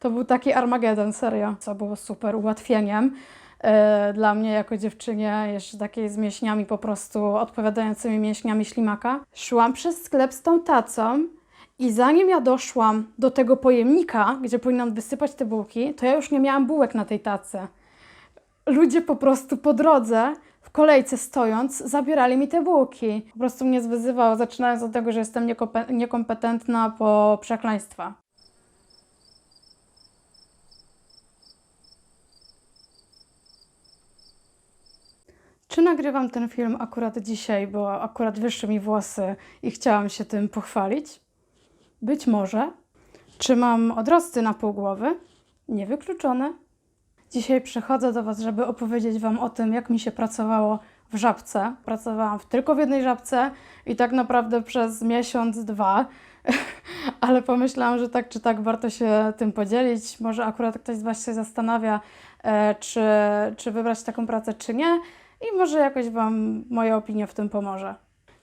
To był taki Armagedon, serio, co było super ułatwieniem e, dla mnie jako dziewczynie, jeszcze takiej z mięśniami po prostu odpowiadającymi mięśniami ślimaka. Szłam przez sklep z tą tacą i zanim ja doszłam do tego pojemnika, gdzie powinnam wysypać te bułki, to ja już nie miałam bułek na tej tacy. Ludzie po prostu po drodze, w kolejce stojąc, zabierali mi te bułki. Po prostu mnie zwyzywał, zaczynając od tego, że jestem niekompe- niekompetentna po przekleństwa. Czy nagrywam ten film akurat dzisiaj, bo akurat wyszły mi włosy i chciałam się tym pochwalić? Być może. Czy mam odrosty na pół głowy? Niewykluczone. Dzisiaj przychodzę do Was, żeby opowiedzieć Wam o tym, jak mi się pracowało w żabce. Pracowałam w, tylko w jednej żabce i tak naprawdę przez miesiąc, dwa. Ale pomyślałam, że tak czy tak warto się tym podzielić. Może akurat ktoś z Was się zastanawia, e, czy, czy wybrać taką pracę, czy nie. I może jakoś Wam moja opinia w tym pomoże.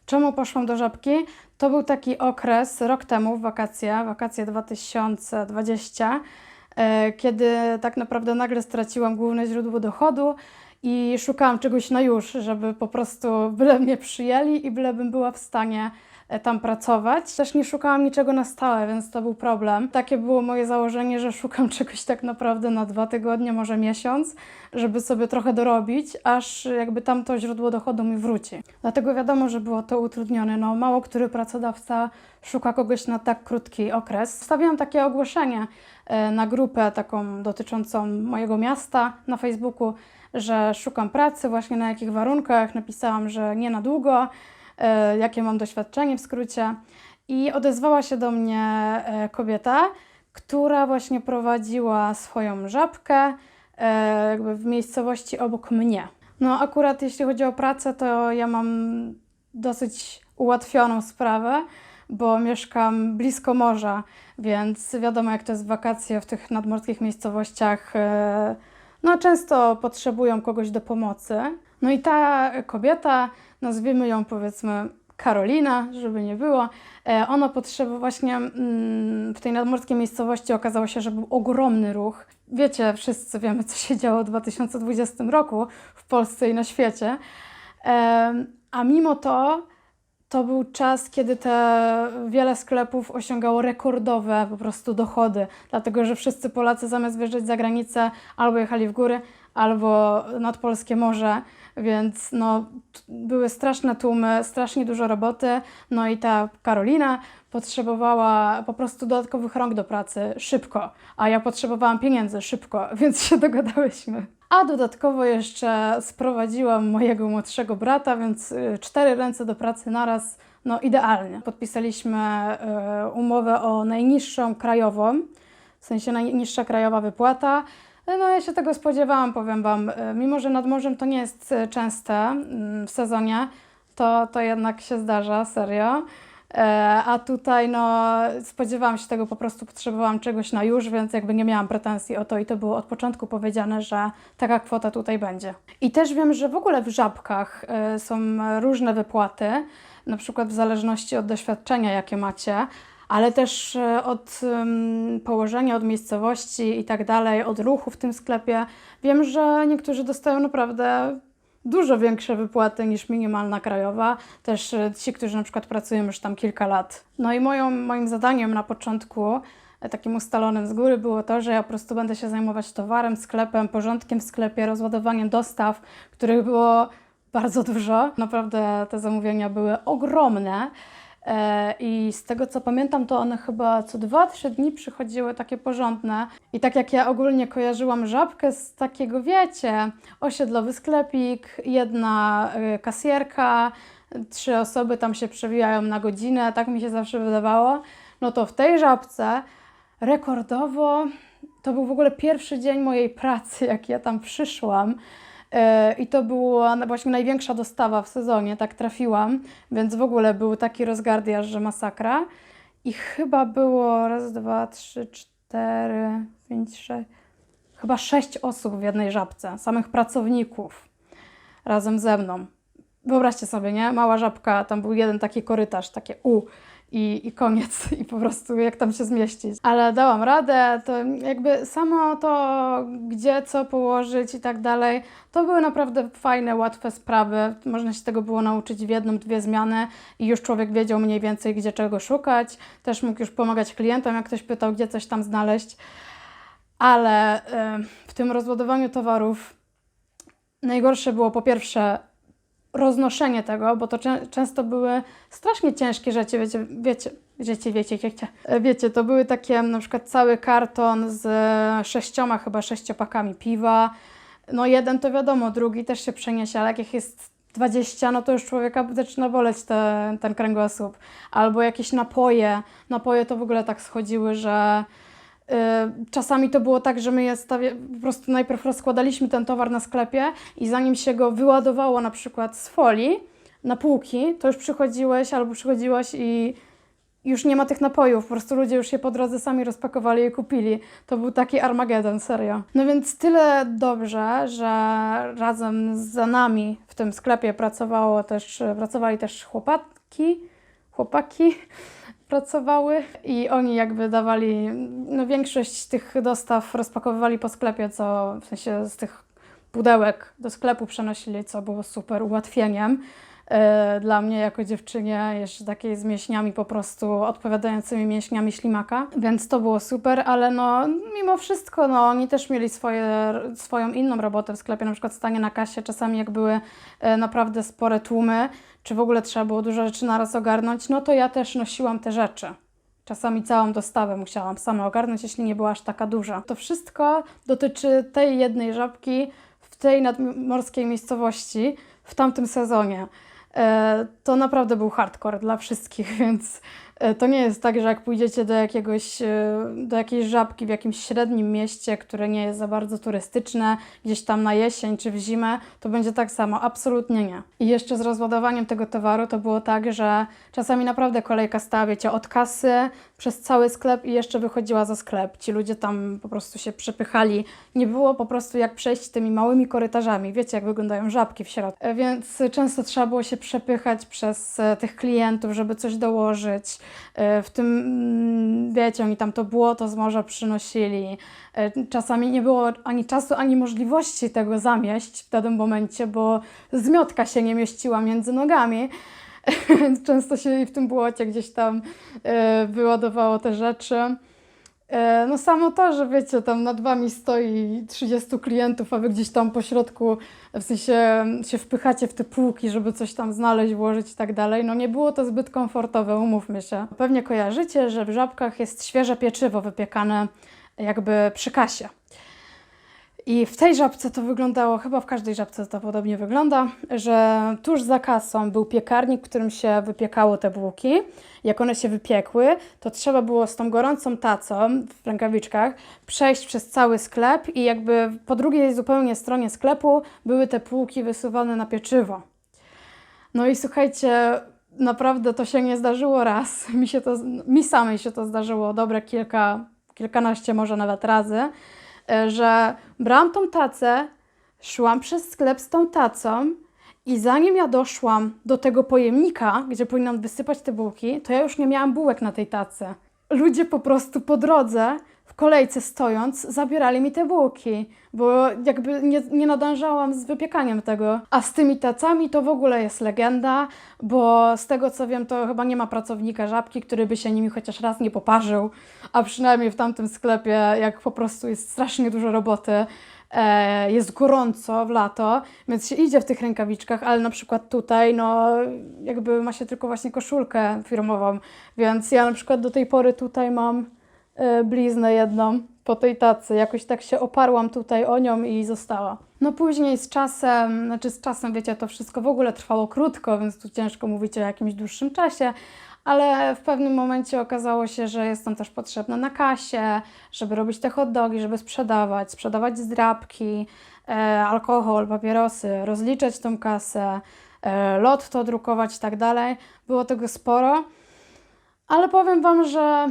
Czemu poszłam do żabki? To był taki okres rok temu, wakacje, wakacje 2020, e, kiedy tak naprawdę nagle straciłam główne źródło dochodu i szukałam czegoś na już, żeby po prostu byle mnie przyjęli i byle bym była w stanie e, tam pracować. Też nie szukałam niczego na stałe, więc to był problem. Takie było moje założenie, że szukam czegoś tak naprawdę na dwa tygodnie, może miesiąc, żeby sobie trochę dorobić, aż jakby tamto źródło dochodu mi wróci. Dlatego wiadomo, że było to utrudnione. No, mało który pracodawca szuka kogoś na tak krótki okres. Wstawiłam takie ogłoszenie e, na grupę taką dotyczącą mojego miasta na Facebooku, że szukam pracy, właśnie na jakich warunkach. Napisałam, że nie na długo, e, jakie mam doświadczenie w skrócie. I odezwała się do mnie e, kobieta, która właśnie prowadziła swoją żabkę e, jakby w miejscowości obok mnie. No akurat jeśli chodzi o pracę, to ja mam dosyć ułatwioną sprawę, bo mieszkam blisko morza, więc wiadomo jak to jest wakacje w tych nadmorskich miejscowościach. No często potrzebują kogoś do pomocy. No i ta kobieta, nazwijmy ją powiedzmy Karolina, żeby nie było, e, ona potrzebuje właśnie mm, w tej nadmorskiej miejscowości okazało się, że był ogromny ruch. Wiecie, wszyscy wiemy, co się działo w 2020 roku w Polsce i na świecie. Em, A mimo to, to był czas, kiedy te wiele sklepów osiągało rekordowe po prostu dochody, dlatego że wszyscy Polacy zamiast wyjeżdżać za granicę albo jechali w góry, albo nad polskie morze, więc no, były straszne tłumy, strasznie dużo roboty, no i ta Karolina potrzebowała po prostu dodatkowych rąk do pracy szybko, a ja potrzebowałam pieniędzy szybko, więc się dogadałyśmy. A dodatkowo jeszcze sprowadziłam mojego młodszego brata, więc y, cztery ręce do pracy naraz, no idealnie. Podpisaliśmy y, umowę o najniższą krajową, w sensie najniższa krajowa wypłata. No ja się tego spodziewałam, powiem Wam. Y, Mimo, że nad morzem to nie jest y, częste mm, w sezonie, to, to jednak się zdarza, serio. E, A tutaj no, spodziewałam się tego, po prostu potrzebowałam czegoś na już, więc jakby nie miałam pretensji o to i to było od początku powiedziane, że taka kwota tutaj będzie. I też wiem, że w ogóle w żabkach e, są różne wypłaty, na przykład w zależności od doświadczenia, jakie macie, ale też e, od położenia, od miejscowości i tak dalej, od ruchu w tym sklepie. Wiem, że niektórzy dostają naprawdę dużo większe wypłaty niż minimalna krajowa. Też e, ci, którzy na przykład pracują już tam kilka lat. No i moją, moim zadaniem na początku, e, takim ustalonym z góry, było to, że ja po prostu będę się zajmować towarem, sklepem, porządkiem w sklepie, rozładowaniem dostaw, których było bardzo dużo. Naprawdę te zamówienia były ogromne. E, I z tego co pamiętam, to one chyba co 2-3 dni przychodziły takie porządne. I tak jak ja ogólnie kojarzyłam żabkę z takiego, wiecie, osiedlowy sklepik, jedna y, kasjerka, trzy osoby tam się przewijają na godzinę, tak mi się zawsze wydawało. No to w tej żabce rekordowo to był w ogóle pierwszy dzień mojej pracy, jak ja tam przyszłam. E, I to była właśnie największa dostawa w sezonie, tak trafiłam, więc w ogóle był taki rozgardiaż, że masakra. I chyba było raz, dwa, trzy, cztery, pięć, sześć, chyba sześć osób w jednej żabce, samych pracowników razem ze mną. Wyobraźcie sobie, nie? Mała żabka, tam był jeden taki korytarz, takie U. i, i koniec, i po prostu jak tam się zmieścić. Ale dałam radę, to jakby samo to, gdzie co położyć i tak dalej, to były naprawdę fajne, łatwe sprawy. Można się tego było nauczyć w jedną, dwie zmiany i już człowiek wiedział mniej więcej, gdzie czego szukać. Też mógł już pomagać klientom, jak ktoś pytał, gdzie coś tam znaleźć. Ale y, w tym rozładowaniu towarów najgorsze było po pierwsze roznoszenie tego, bo to czę- często były strasznie ciężkie rzeczy, wiecie, wiecie, wiecie, wiecie, wiecie, wiecie, to były takie na przykład cały karton z sześcioma chyba sześciopakami piwa, no jeden to wiadomo, drugi też się przeniesie, ale jak jest 20, no to już człowieka zaczyna boleć te, ten kręgosłup. Albo jakieś napoje, napoje to w ogóle tak schodziły, że Czasami to było tak, że my je stawie, po prostu najpierw rozkładaliśmy ten towar na sklepie i zanim się go wyładowało na przykład z folii na półki, to już przychodziłeś albo przychodziłaś i już nie ma tych napojów, po prostu ludzie już je po drodze sami rozpakowali i kupili. To był taki Armagedon, serio. No więc tyle dobrze, że razem z nami w tym sklepie pracowało też, pracowali też chłopaki, chłopaki, pracowały i oni jakby dawali, no większość tych dostaw rozpakowywali po sklepie, co w sensie z tych pudełek do sklepu przenosili, co było super ułatwieniem dla mnie jako dziewczynie, jeszcze takiej z mięśniami po prostu odpowiadającymi mięśniami ślimaka, więc to było super, ale no mimo wszystko, no oni też mieli swoje, swoją inną robotę w sklepie, na przykład stanie na kasie, czasami jak były e, naprawdę spore tłumy, czy w ogóle trzeba było dużo rzeczy naraz ogarnąć, no to ja też nosiłam te rzeczy. Czasami całą dostawę musiałam sama ogarnąć, jeśli nie była aż taka duża. To wszystko dotyczy tej jednej żabki w tej nadmorskiej miejscowości w tamtym sezonie. E, To naprawdę był hardcore dla wszystkich, więc to nie jest tak, że jak pójdziecie do jakiegoś, e, do jakiejś żabki w jakimś średnim mieście, które nie jest za bardzo turystyczne, gdzieś tam na jesień czy w zimę, to będzie tak samo. Absolutnie nie. I jeszcze z rozładowaniem tego towaru to było tak, że czasami naprawdę kolejka stała, wiecie, od kasy przez cały sklep i jeszcze wychodziła za sklep. Ci ludzie tam po prostu się przepychali. Nie było po prostu jak przejść tymi małymi korytarzami. Wiecie, jak wyglądają żabki w środku. E, Więc często trzeba było się przepychać przez e, tych klientów, żeby coś dołożyć. E, W tym, mm, wiecie, oni tam to błoto z morza przynosili. E, Czasami nie było ani czasu, ani możliwości tego zamieść w danym momencie, bo zmiotka się nie mieściła między nogami. Często się w tym błocie gdzieś tam e, wyładowało te rzeczy. E, No samo to, że wiecie, tam nad wami stoi 30 klientów, a wy gdzieś tam po środku, w sensie się wpychacie w te półki, żeby coś tam znaleźć, włożyć i tak dalej. No nie było to zbyt komfortowe, umówmy się. Pewnie kojarzycie, że w żabkach jest świeże pieczywo wypiekane jakby przy kasie. I w tej żabce to wyglądało, chyba w każdej żabce to podobnie wygląda, że tuż za kasą był piekarnik, w którym się wypiekało te bułki. Jak one się wypiekły, to trzeba było z tą gorącą tacą w rękawiczkach przejść przez cały sklep i jakby po drugiej zupełnie stronie sklepu były te półki wysuwane na pieczywo. No i słuchajcie, naprawdę to się nie zdarzyło raz. Mi, się to, mi samej się to zdarzyło dobre kilka, kilkanaście może nawet razy, że brałam tą tacę, szłam przez sklep z tą tacą i zanim ja doszłam do tego pojemnika, gdzie powinnam wysypać te bułki, to ja już nie miałam bułek na tej tacy. Ludzie po prostu po drodze, kolejce stojąc, zabierali mi te bułki, bo jakby nie, nie nadążałam z wypiekaniem tego. A z tymi tacami to w ogóle jest legenda, bo z tego co wiem, to chyba nie ma pracownika żabki, który by się nimi chociaż raz nie poparzył, a przynajmniej w tamtym sklepie, jak po prostu jest strasznie dużo roboty, e, jest gorąco w lato, więc się idzie w tych rękawiczkach, ale na przykład tutaj, no jakby ma się tylko właśnie koszulkę firmową, więc ja na przykład do tej pory tutaj mam bliznę jedną po tej tacy. Jakoś tak się oparłam tutaj o nią i została. No później z czasem, znaczy z czasem, wiecie, to wszystko w ogóle trwało krótko, więc tu ciężko mówić o jakimś dłuższym czasie, ale w pewnym momencie okazało się, że jestem też potrzebna na kasie, żeby robić te hot dogi, żeby sprzedawać, sprzedawać zdrabki, e, alkohol, papierosy, rozliczać tą kasę, e, lotto drukować i tak dalej. Było tego sporo, ale powiem Wam, że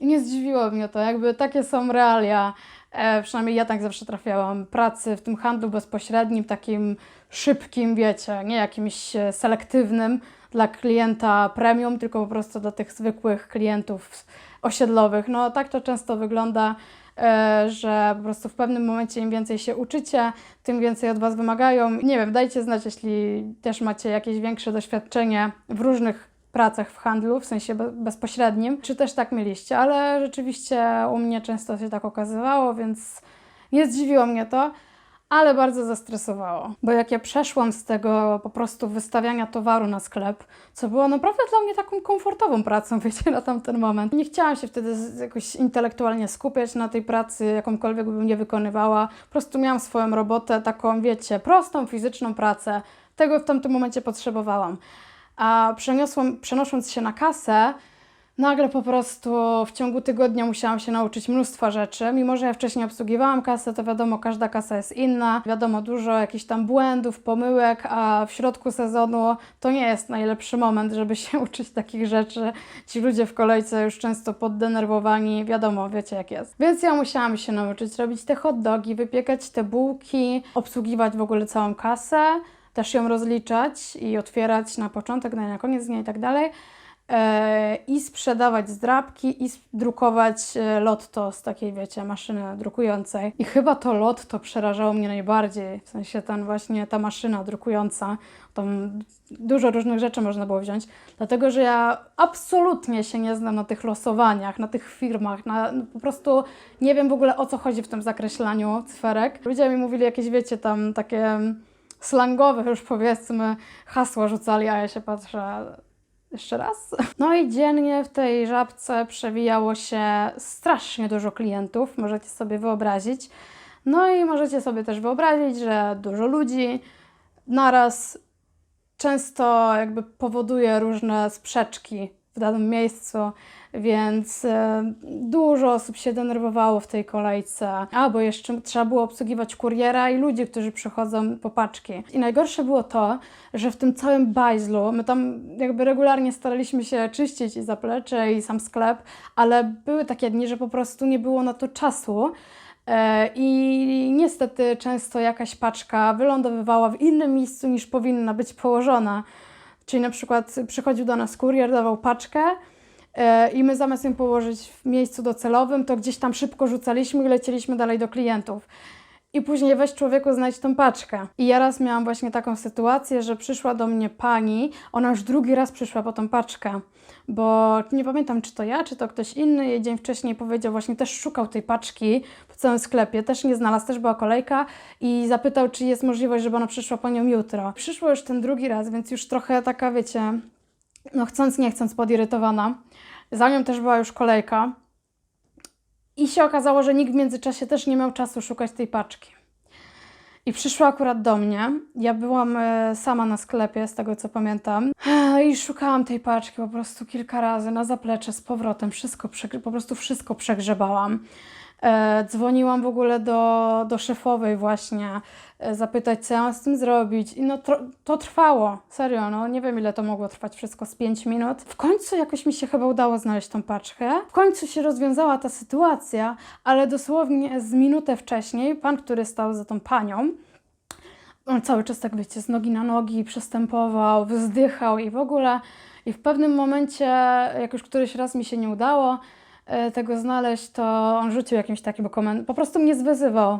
nie zdziwiło mnie to, jakby takie są realia. E, przynajmniej ja tak zawsze trafiałam. Pracy w tym handlu bezpośrednim, takim szybkim, wiecie, nie jakimś e, selektywnym, dla klienta premium, tylko po prostu dla tych zwykłych klientów osiedlowych. No tak to często wygląda, e, że po prostu w pewnym momencie im więcej się uczycie, tym więcej od Was wymagają. Nie wiem, dajcie znać, jeśli też macie jakieś większe doświadczenie w różnych pracach w handlu, w sensie be- bezpośrednim, czy też tak mieliście, ale rzeczywiście u mnie często się tak okazywało, więc nie zdziwiło mnie to, ale bardzo zestresowało. Bo jak ja przeszłam z tego po prostu wystawiania towaru na sklep, co było naprawdę dla mnie taką komfortową pracą, wiecie, na tamten moment. Nie chciałam się wtedy jakoś intelektualnie skupiać na tej pracy, jakąkolwiek bym nie wykonywała. Po prostu miałam swoją robotę, taką, wiecie, prostą, fizyczną pracę. Tego w tamtym momencie potrzebowałam. A przenosząc się na kasę, nagle po prostu w ciągu tygodnia musiałam się nauczyć mnóstwa rzeczy. Mimo, że ja wcześniej obsługiwałam kasę, to wiadomo, każda kasa jest inna. Wiadomo, dużo jakichś tam błędów, pomyłek, a w środku sezonu to nie jest najlepszy moment, żeby się uczyć takich rzeczy. Ci ludzie w kolejce już często poddenerwowani, wiadomo, wiecie jak jest. Więc ja musiałam się nauczyć robić te hot dogi, wypiekać te bułki, obsługiwać w ogóle całą kasę, też ją rozliczać i otwierać na początek, na koniec dnia i tak dalej. E, I sprzedawać zdrabki i drukować e, lotto z takiej, wiecie, maszyny drukującej. I chyba to lotto przerażało mnie najbardziej, w sensie ten właśnie ta maszyna drukująca. Tam dużo różnych rzeczy można było wziąć, dlatego że ja absolutnie się nie znam na tych losowaniach, na tych firmach, na, no po prostu nie wiem w ogóle o co chodzi w tym zakreślaniu cyferek. Ludzie mi mówili jakieś, wiecie, tam takie slangowe już powiedzmy hasła rzucali, a ja się patrzę jeszcze raz. No i dziennie w tej żabce przewijało się strasznie dużo klientów, możecie sobie wyobrazić. No i możecie sobie też wyobrazić, że dużo ludzi naraz często jakby powoduje różne sprzeczki w danym miejscu, więc e, dużo osób się denerwowało w tej kolejce. A, bo jeszcze trzeba było obsługiwać kuriera i ludzi, którzy przychodzą po paczki. I najgorsze było to, że w tym całym bajzlu, my tam jakby regularnie staraliśmy się czyścić i zaplecze i sam sklep, ale były takie dni, że po prostu nie było na to czasu. E, I niestety często jakaś paczka wylądowywała w innym miejscu niż powinna być położona. Czyli na przykład przychodził do nas kurier, dawał paczkę i my zamiast ją położyć w miejscu docelowym, to gdzieś tam szybko rzucaliśmy i lecieliśmy dalej do klientów. I później weź człowieku znajdź tą paczkę. I ja raz miałam właśnie taką sytuację, że przyszła do mnie pani, ona już drugi raz przyszła po tą paczkę, bo nie pamiętam czy to ja, czy to ktoś inny, jej dzień wcześniej powiedział, właśnie też szukał tej paczki po całym sklepie, też nie znalazł, też była kolejka i zapytał, czy jest możliwość, żeby ona przyszła po nią jutro. Przyszło już ten drugi raz, więc już trochę taka, wiecie, no chcąc, nie chcąc, podirytowana. Za nią też była już kolejka. I się okazało, że nikt w międzyczasie też nie miał czasu szukać tej paczki. I przyszła akurat do mnie. Ja byłam e, sama na sklepie, z tego co pamiętam. I szukałam tej paczki po prostu kilka razy na zaplecze, z powrotem. Wszystko, po prostu wszystko przegrzebałam. E, dzwoniłam w ogóle do, do szefowej właśnie, e, zapytać, co ja mam z tym zrobić. I no tro, to trwało, serio, no nie wiem ile to mogło trwać, wszystko z 5 minut. W końcu jakoś mi się chyba udało znaleźć tą paczkę. W końcu się rozwiązała ta sytuacja, ale dosłownie z minutę wcześniej pan, który stał za tą panią, on cały czas tak wiecie, z nogi na nogi przystępował, wzdychał i w ogóle. I w pewnym momencie, jak już któryś raz mi się nie udało tego znaleźć, to on rzucił jakimś takim komentarzem. Po prostu mnie zwyzywał.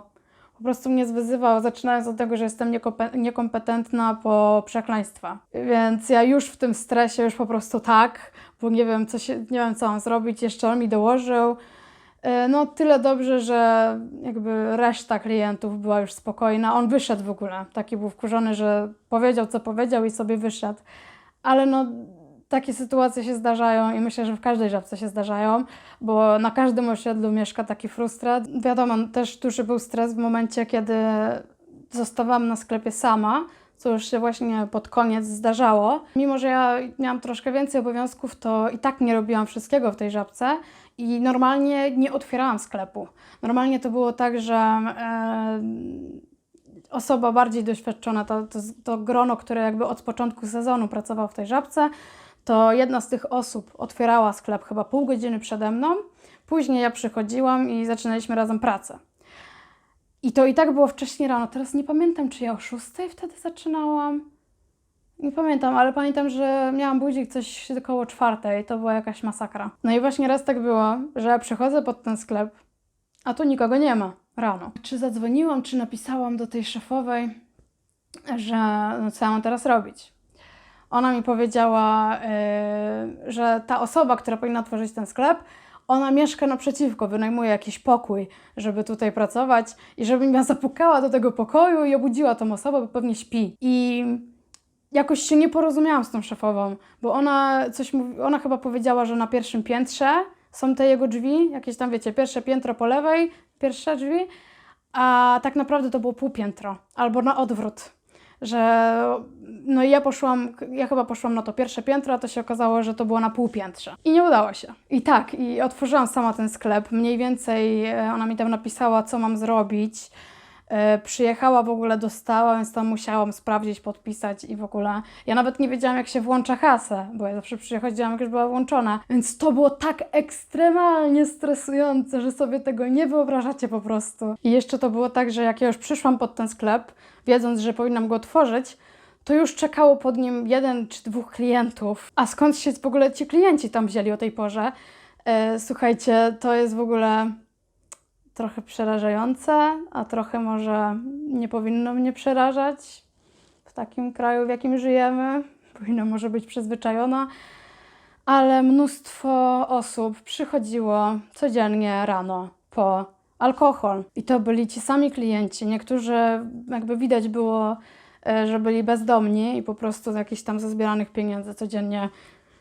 Po prostu mnie zwyzywał, zaczynając od tego, że jestem niekompe- niekompetentna po przekleństwa. Więc ja już w tym stresie, już po prostu tak, bo nie wiem, co się, nie wiem, co mam zrobić. Jeszcze on mi dołożył. E, No, tyle dobrze, że jakby reszta klientów była już spokojna. On wyszedł w ogóle. Taki był wkurzony, że powiedział, co powiedział i sobie wyszedł. Ale no, takie sytuacje się zdarzają i myślę, że w każdej żabce się zdarzają, bo na każdym osiedlu mieszka taki frustrat. Wiadomo, też duży był stres w momencie, kiedy zostawałam na sklepie sama, co już się właśnie pod koniec zdarzało. Mimo, że ja miałam troszkę więcej obowiązków, to i tak nie robiłam wszystkiego w tej żabce i normalnie nie otwierałam sklepu. Normalnie to było tak, że e, osoba bardziej doświadczona, to, to, to grono, które jakby od początku sezonu pracowało w tej żabce, to jedna z tych osób otwierała sklep chyba pół godziny przede mną. Później ja przychodziłam i zaczynaliśmy razem pracę. I to i tak było wcześniej rano. Teraz nie pamiętam, czy ja o 6 wtedy zaczynałam. Nie pamiętam, ale pamiętam, że miałam budzik coś około czwartej. To była jakaś masakra. No i właśnie raz tak było, że ja przychodzę pod ten sklep, a tu nikogo nie ma rano. Czy zadzwoniłam, czy napisałam do tej szefowej, że no co ja mam teraz robić? Ona mi powiedziała, yy, że ta osoba, która powinna otworzyć ten sklep, ona mieszka naprzeciwko, wynajmuje jakiś pokój, żeby tutaj pracować i żebym ja zapukała do tego pokoju i obudziła tą osobę, bo pewnie śpi. I jakoś się nie porozumiałam z tą szefową, bo ona coś mówi, ona chyba powiedziała, że na pierwszym piętrze są te jego drzwi, jakieś tam wiecie, pierwsze piętro po lewej, pierwsze drzwi, a tak naprawdę to było półpiętro, albo na odwrót. Że no ja poszłam, ja chyba poszłam na to pierwsze piętro, a to się okazało, że to było na półpiętrze. I nie udało się. I tak, i otworzyłam sama ten sklep. Mniej więcej e, ona mi tam napisała, co mam zrobić. E, Przyjechała w ogóle, dostała, więc tam musiałam sprawdzić, podpisać i w ogóle. Ja nawet nie wiedziałam, jak się włącza kasę, bo ja zawsze przychodziłam, jak już była włączona. Więc to było tak ekstremalnie stresujące, że sobie tego nie wyobrażacie po prostu. I jeszcze to było tak, że jak ja już przyszłam pod ten sklep, wiedząc, że powinnam go otworzyć, to już czekało pod nim jeden czy dwóch klientów. A skąd się w ogóle ci klienci tam wzięli o tej porze? E, słuchajcie, to jest w ogóle trochę przerażające, a trochę może nie powinno mnie przerażać w takim kraju, w jakim żyjemy. Powinno może być przyzwyczajona, ale mnóstwo osób przychodziło codziennie rano po alkohol. I to byli ci sami klienci. Niektórzy, jakby widać było, e, że byli bezdomni i po prostu z jakichś tam zazbieranych pieniędzy codziennie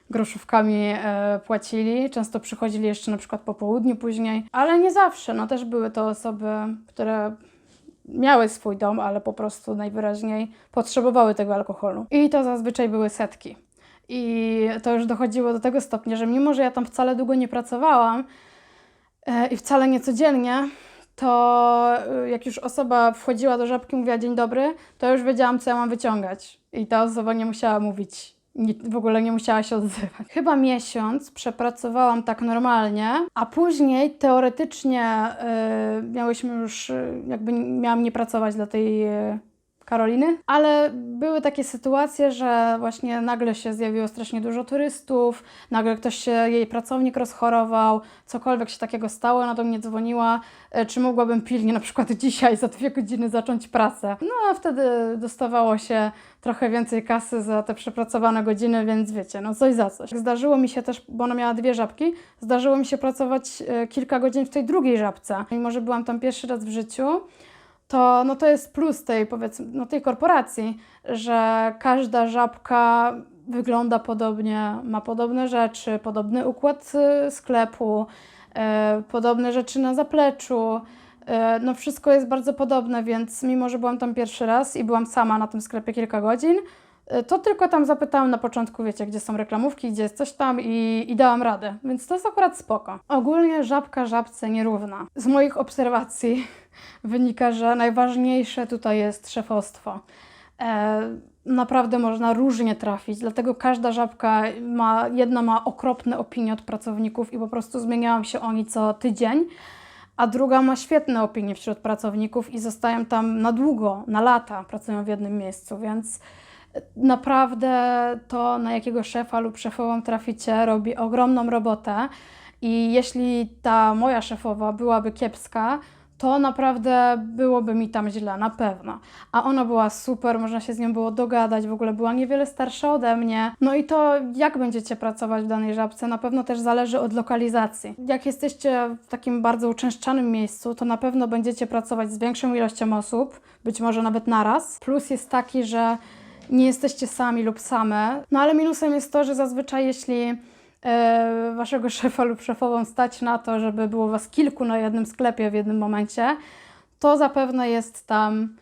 groszówkami e, płacili. Często przychodzili jeszcze na przykład po południu później, ale nie zawsze. No też były to osoby, które miały swój dom, ale po prostu najwyraźniej potrzebowały tego alkoholu. I to zazwyczaj były setki. I to już dochodziło do tego stopnia, że mimo, że ja tam wcale długo nie pracowałam e, i wcale nie codziennie, to e, jak już osoba wchodziła do żabki mówiła dzień dobry, to już wiedziałam, co ja mam wyciągać. I ta osoba nie musiała mówić nie, w ogóle nie musiała się odzywać. Chyba miesiąc przepracowałam tak normalnie, a później teoretycznie y, miałyśmy już, y, jakby miałam nie pracować dla tej y, Karoliny, ale były takie sytuacje, że właśnie nagle się zjawiło strasznie dużo turystów, nagle ktoś się, jej pracownik rozchorował, cokolwiek się takiego stało, ona do mnie dzwoniła, e, czy mogłabym pilnie na przykład dzisiaj za dwie godziny zacząć pracę. No a wtedy dostawało się trochę więcej kasy za te przepracowane godziny, więc wiecie, no coś za coś. Zdarzyło mi się też, bo ona miała dwie żabki, zdarzyło mi się pracować e, kilka godzin w tej drugiej żabce. Mimo, że byłam tam pierwszy raz w życiu, to, no to jest plus tej, powiedzmy, no tej korporacji, że każda żabka wygląda podobnie, ma podobne rzeczy, podobny układ y, sklepu, e, podobne rzeczy na zapleczu. E, no wszystko jest bardzo podobne, więc mimo, że byłam tam pierwszy raz i byłam sama na tym sklepie kilka godzin, to tylko tam zapytałam na początku, wiecie, gdzie są reklamówki, gdzie jest coś tam i, i dałam radę, więc to jest akurat spoko. Ogólnie żabka żabce nierówna. Z moich obserwacji wynika, że najważniejsze tutaj jest szefostwo. E, naprawdę można różnie trafić, dlatego każda żabka ma, jedna ma okropne opinie od pracowników i po prostu zmieniałam się oni co tydzień, a druga ma świetne opinie wśród pracowników i zostają tam na długo, na lata, pracują w jednym miejscu, więc naprawdę to, na jakiego szefa lub szefową traficie, robi ogromną robotę. I jeśli ta moja szefowa byłaby kiepska, to naprawdę byłoby mi tam źle, na pewno. A ona była super, można się z nią było dogadać, w ogóle była niewiele starsza ode mnie. No i to, jak będziecie pracować w danej żabce, na pewno też zależy od lokalizacji. Jak jesteście w takim bardzo uczęszczanym miejscu, to na pewno będziecie pracować z większą ilością osób, być może nawet naraz. Plus jest taki, że nie jesteście sami lub same. No ale minusem jest to, że zazwyczaj jeśli waszego szefa lub szefową stać na to, żeby było was kilku na jednym sklepie w jednym momencie, to zapewne jest tam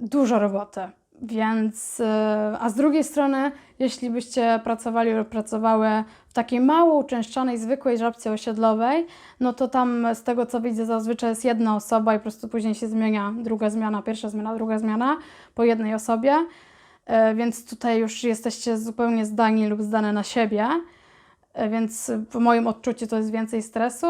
dużo roboty. Więc, e, a z drugiej strony, jeśli byście pracowali lub pracowały w takiej mało uczęszczanej, zwykłej żabce osiedlowej, no to tam z tego co widzę zazwyczaj jest jedna osoba i po prostu później się zmienia druga zmiana, pierwsza zmiana, druga zmiana po jednej osobie. E, więc tutaj już jesteście zupełnie zdani lub zdane na siebie, E, więc w moim odczuciu to jest więcej stresu.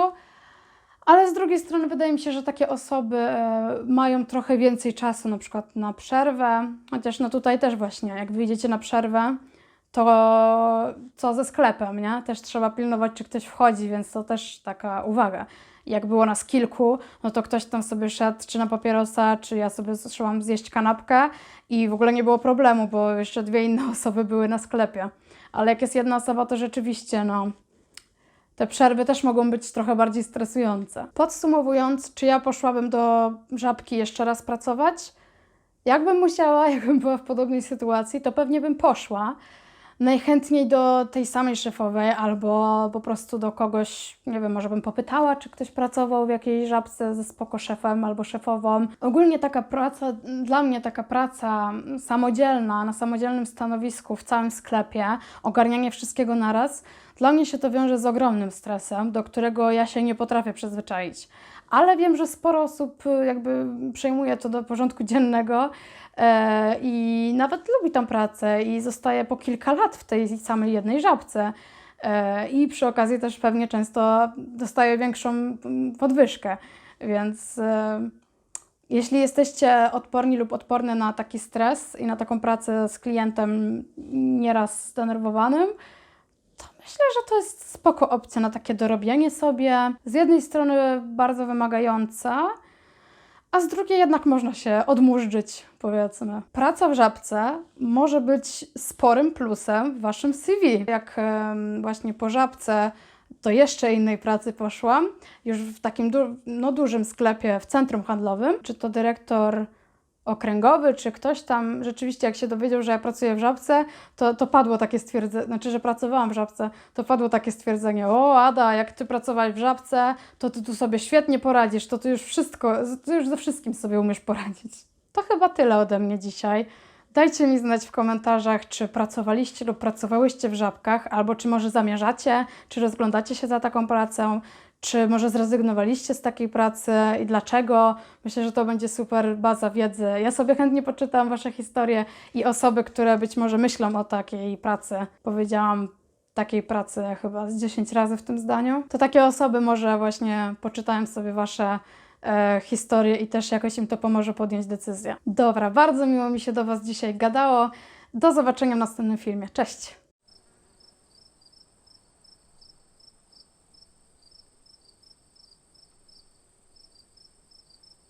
Ale z drugiej strony wydaje mi się, że takie osoby e, mają trochę więcej czasu na przykład na przerwę, chociaż no tutaj też właśnie, jak wyjdziecie na przerwę, to co ze sklepem, nie? Też trzeba pilnować, czy ktoś wchodzi, więc to też taka uwaga. Jak było nas kilku, no to ktoś tam sobie szedł, czy na papierosa, czy ja sobie szłam zjeść kanapkę i w ogóle nie było problemu, bo jeszcze dwie inne osoby były na sklepie. Ale jak jest jedna osoba, to rzeczywiście, no, te przerwy też mogą być trochę bardziej stresujące. Podsumowując, czy ja poszłabym do żabki jeszcze raz pracować? Jakbym musiała, jakbym była w podobnej sytuacji, to pewnie bym poszła. Najchętniej do tej samej szefowej, albo po prostu do kogoś, nie wiem, może bym popytała, czy ktoś pracował w jakiejś żabce ze spoko szefem albo szefową. Ogólnie taka praca, dla mnie taka praca samodzielna, na samodzielnym stanowisku w całym sklepie, ogarnianie wszystkiego naraz, dla mnie się to wiąże z ogromnym stresem, do którego ja się nie potrafię przyzwyczaić. Ale wiem, że sporo osób y, jakby przejmuje to do porządku dziennego e, i nawet lubi tą pracę i zostaje po kilka lat w tej samej jednej żabce. E, I przy okazji też pewnie często dostaje większą podwyżkę. Więc e, jeśli jesteście odporni lub odporne na taki stres i na taką pracę z klientem nieraz zdenerwowanym, myślę, że to jest spoko opcja na takie dorobienie sobie. Z jednej strony bardzo wymagająca, a z drugiej jednak można się odmurzyć, powiedzmy. Praca w żabce może być sporym plusem w waszym CV. Jak właśnie po żabce do jeszcze innej pracy poszłam, już w takim du- no, dużym sklepie w centrum handlowym, czy to dyrektor okręgowy, czy ktoś tam rzeczywiście, jak się dowiedział, że ja pracuję w żabce, to, to padło takie stwierdzenie, znaczy, że pracowałam w żabce, to padło takie stwierdzenie, o Ada, jak ty pracowałeś w żabce, to ty tu sobie świetnie poradzisz, to ty już wszystko, ty już ze wszystkim sobie umiesz poradzić. To chyba tyle ode mnie dzisiaj. Dajcie mi znać w komentarzach, czy pracowaliście lub pracowałyście w żabkach, albo czy może zamierzacie, czy rozglądacie się za taką pracą, czy może zrezygnowaliście z takiej pracy i dlaczego. Myślę, że to będzie super baza wiedzy. Ja sobie chętnie poczytam Wasze historie i osoby, które być może myślą o takiej pracy. Powiedziałam takiej pracy chyba z 10 razy w tym zdaniu. To takie osoby może właśnie poczytałem sobie Wasze e, historie i też jakoś im to pomoże podjąć decyzję. Dobra, bardzo miło mi się do Was dzisiaj gadało. Do zobaczenia w następnym filmie. Cześć!